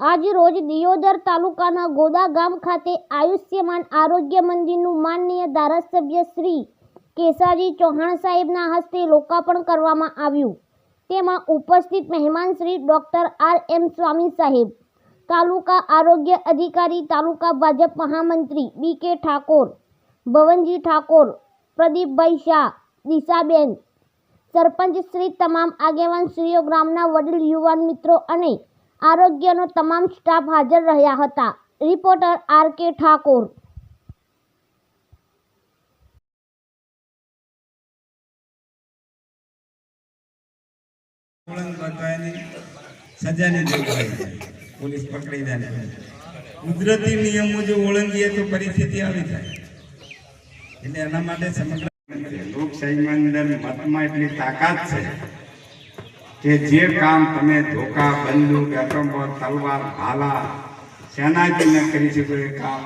આજ રોજ દિયોદર તાલુકાના ગોદા ગામ ખાતે આયુષ્યમાન આરોગ્ય મંદિરનું માનનીય ધારાસભ્ય શ્રી કેસાજી ચૌહાણ સાહેબના હસ્તે લોકાર્પણ કરવામાં આવ્યું. તેમાં ઉપસ્થિત મહેમાન Shri doctor R M Swami સાહેબ, તાલુકા આરોગ્ય અધિકારી, તાલુકા ભાજપ મહામંત્રી બી કે ઠાકોર, ભવનજી ઠાકોર, પ્રદીપભાઈ શાહ, દિશાબેન, સરપંચ શ્રી તમામ આગેવાન શ્રીઓ, ગ્રામના વડીલ, યુવાન મિત્રો અને આરોગ્યનો તમામ સ્ટાફ હાજર રહ્યા હતા. Reporter R K Thakor. સજાની જોગવાઈ પોલીસ પકડી કુદરતી નિયમો જો ઓળંગીએ તો પરિસ્થિતિ આવી થાય એટલે એના માટે સમગ્ર લોકશાહીમાં અંદર મતમાં એટલી તાકાત છે. કે જે કામ તમે ધોકા, બંદૂક, એટમો, તલવાર, ભાલા સેનાથી ન કરી શકો એ કામ